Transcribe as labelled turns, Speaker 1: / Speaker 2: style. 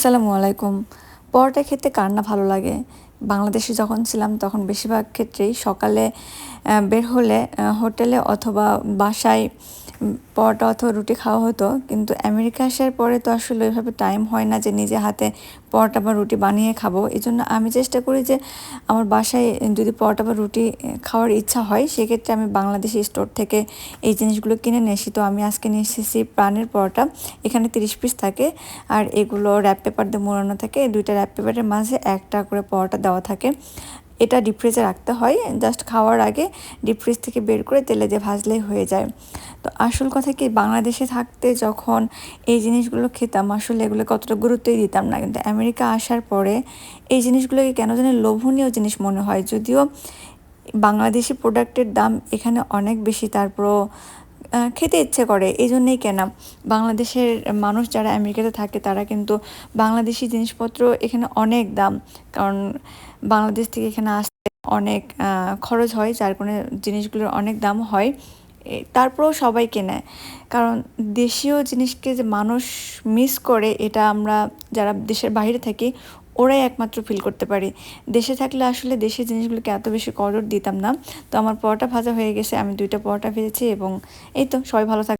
Speaker 1: আসসালামু আলাইকুম পরোটা খেতে কার না ভালো লাগে? বাংলাদেশে যখন ছিলাম, তখন বেশিরভাগ ক্ষেত্রেই সকালে বের হলে হোটেলে অথবা বাসায় পরোটা অথবা রুটি খাওয়া হতো, কিন্তু আমেরিকা আসার পরে তো আসলে ওইভাবে টাইম হয় না যে নিজে হাতে পরোটা বা রুটি বানিয়ে খাব। এই জন্য আমি চেষ্টা করি যে আমার বাসায় যদি পরোটা বা রুটি খাওয়ার ইচ্ছা হয়, সেক্ষেত্রে আমি বাংলাদেশি স্টোর থেকে এই জিনিসগুলো কিনে নিয়ে আসি। তো আমি আজকে নিয়ে এসেছি প্রাণের পরোটা, এখানে তিরিশ পিস থাকে আর এগুলো র্যাপ পেপার দিয়ে মোড়ানো থাকে। দুইটা র্যাপ পেপারের মাঝে একটা করে পরোটা দেওয়া থাকে। এটা ডিপ ফ্রিজে রাখতে হয়। জাস্ট খাওয়ার আগে ডিপ ফ্রিজ থেকে বের করে তেলে দিয়ে ভাজলেই হয়ে যায়। তো আসল কথা কি, বাংলাদেশে থাকতে যখন এই জিনিসগুলো খেতাম, আসলে এগুলো কতটা গুরুত্বই দিতাম না। কিন্তু আমেরিকা আসার পরে এই জিনিসগুলোকে কেন জানি লোভনীয় জিনিস মনে হয়। যদিও বাংলাদেশি প্রোডাক্টের দাম এখানে অনেক বেশি, তারপরও খেতে ইচ্ছে করে, এই জন্যেই কেনা। বাংলাদেশের মানুষ যারা আমেরিকাতে থাকে, তারা কিন্তু বাংলাদেশি জিনিসপত্র এখানে অনেক দাম। কারণ বাংলাদেশ থেকে এখানে আসতে অনেক খরচ হয়, যার কারণে জিনিসগুলোর অনেক দাম হয়। তারপরেও সবাই কেনে। কারণ দেশীয় জিনিসকে যে মানুষ মিস করে, এটা আমরা যারা দেশের বাইরে থাকি ওরাই একমাত্র ফিল করতে পারে। দেশে থাকলে আসলে দেশের জিনিসগুলোকে এত বেশি কদর দিতাম না। তো আমার পরোটা ভাজা হয়ে গেছে, আমি দুইটা পরোটা ভেজেছি এবং এই তো সবাই ভালো থাক